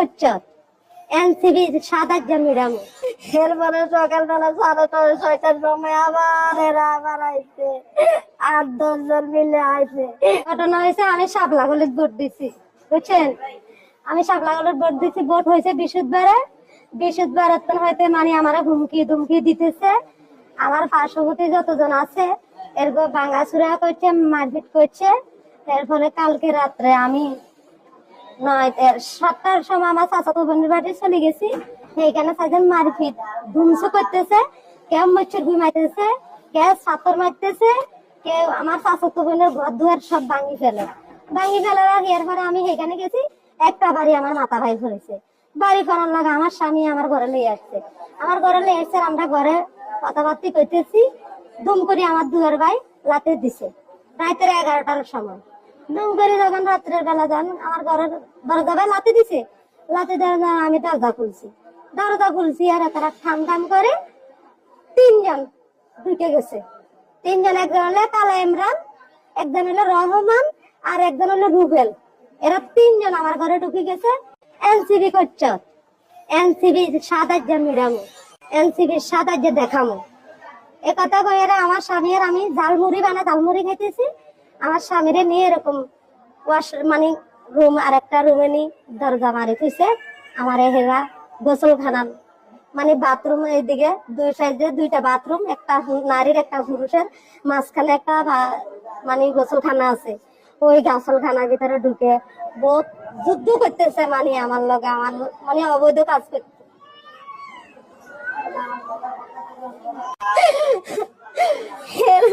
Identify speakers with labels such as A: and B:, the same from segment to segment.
A: করছ এনসিবি সাত আট ম্যাডাম এরপরে সকালবেলা সাড়ে ছয় ছয়টার সময় আবার এরা আবার আইছে। আট দশ জন মিলে আইছে। ঘটনা হয়েছে আমি সাবলা গলিত ভোট দিছি। বুঝছেন? আমি সাবলা গলিত ভোট দিছি ভোট হয়েছে বৃহস্পতিবারে বৃহস্পতিবার হয়তো মানে আমার হুমকি ধুমকি দিতেছে। আমার পার্শ্ববর্তী যতজন আছে এরপর ভাঙাচুরা করছে মারপিট করছে। এর ফলে কালকে রাত্রে আমি নয় সাতটার সময় আমার বোনের চলে গেছি। সেইখানে মারপিট করতেছে, কেউ কেউ মারতেছে, কেউ আমার ঘর দুয়ার সব ভাঙি ফেলে। ভাঙি ফেলে এরপরে আমি সেখানে গেছি, একটা বাড়ি আমার মাথা ভাই ফেলেছে বাড়ি করার লাগে আমার স্বামী আমার ঘরে লিয়ে আসছে। আমার ঘরে লিয়ে আসছে, আমরা ঘরে কথাবার্তি করতেছি দুম করে আমার দুয়ার ভাই লাতে দিছে। রাতের এগারোটার সময়। দুম করে যখন রাত্রের বেলা যান, আমার ঘরের দরজা ভাই লাতে দিছে। লাতে দেওয়ার আমি দরজা খুলছি। দরজা খুলছি আর তারা ঠাম ঠাম করে তিনজন ঢুকে গেছে। তিনজন, একজন হলো কালা ইমরান, একজন হলো রহমান, আর একজন হলো রুবেল। এরা তিনজন আমার ঘরে ঢুকে গেছে। এনসিবি করছ। এনসিবি সাত হাজার মিডামো এনসিবি হাজার দেখামো এ কথা এরা আমার স্বামী আর আমি ঝালমুড়ি বানা ঝালমুড়ি খাইতেছি। আমার স্বামীরে নিয়ে এরকম ওয়াশ মানে রুম আর একটা রুমে নি দরজা মারি থুইছে। আমার হেরা গোসলখানা মানে বাথরুম এইদিকে, দুই সাইডে দুইটা বাথরুম একটা নারীর, একটা পুরুষের। মাঝখানে একটা মানে গোসলখানা আছে। ওই গোসলখানার ভিতরে ঢুকে বহুত যুদ্ধ করতেছে মানে আমার লগে। আমার মানে অবৈধ কাজ করতে। এরপরে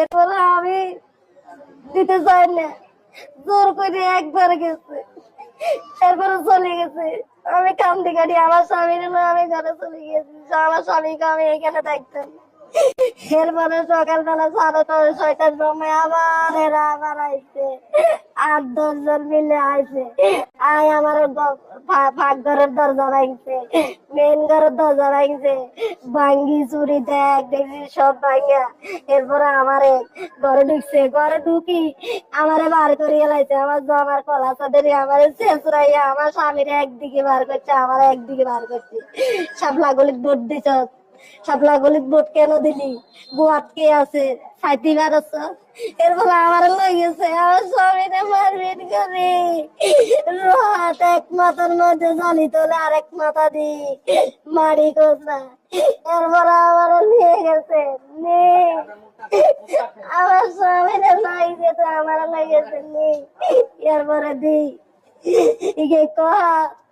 A: এরপরে আমি দিতে চাই না। জোর করে একবার গেছে। এরপরে চলে গেছে। আমি কান্দি কাটি আমার স্বামীর আমি ঘরে চলে গেছি আমার স্বামীকে আমি এখানে থাকতাম এরপরে সকালবেলা সাড়ে ছয় ছয়টার সময় আবার এরা আবার আইছে। আট, দশ জন মিলে আইছে। আই আমার ফাঁক ঘরের দরজা ভাঙছে। মেন ঘরের দরজা ভাঙছে। ভাঙ্গি, চুরি দেখ দেখছি সব ভাঙ্গা। এরপরে আমারে ঘরে ঢুকছে। ঘরে ঢুকি আমারে বার করে এলাইছে আমার জমার কলা চাঁদের আমারে শেষরাইয়া আমার স্বামীরে একদিকে বার করছে, আমার একদিকে বার করছে। সাপলা গলিত ভোট সাপলা গলিত ভোট কেন দিলি? গোয়াত কে আছে? সাইতি বার আছে? এর ফলে আমার লই আমার স্বামীরে মারপিট করে। রাত এক মাথার মধ্যে জানি তোলে আরেক মাথা দি মারি কোথা এরপরে আমার নিয়ে গেছে। নিয়ে আমার স্বামীরে লাই গেছে, আমার লাই গেছে। নেই এরপরে দি। ইগে কহা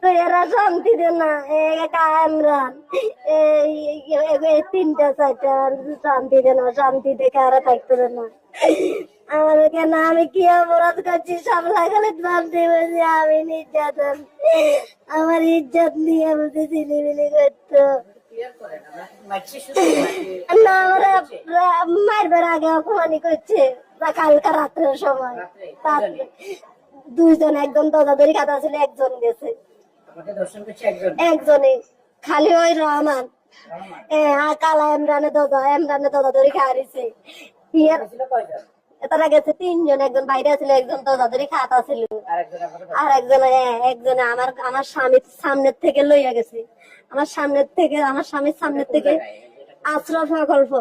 A: তো এরা শান্তি দে না। এই তিনটা, চারটা শান্তি দে না, শান্তি দেখে আর থাকতে না। আমার কেন আমি কি অপরাধ করছি, সব লাগালে ভাবতে বলছি আমি নির্যাতন। আমার ইজ্জত নিয়ে বলতে ছিলিমিলি করতো। না, ওরা রা- মারবার আগে অপমানি করছে। কালকা রাত্রের সময়। দুইজন একজন দদাদরি কাদা ছিল একজন গেছে একজনে? খালি ওই রহমান। এ আর কালা এমরানে দাদা এমরানে দাদা ধরে বিয়ের তারা গেছে তিনজন একজন বাইরে ছিল একজন দাদা ধরে খাতা ছিল আর একজন একজনে আমার আমার স্বামীর সামনের থেকে লইয়া গেছে। আমার সামনের থেকে আমার স্বামীর সামনের থেকে আশ্রয় প্রকল্প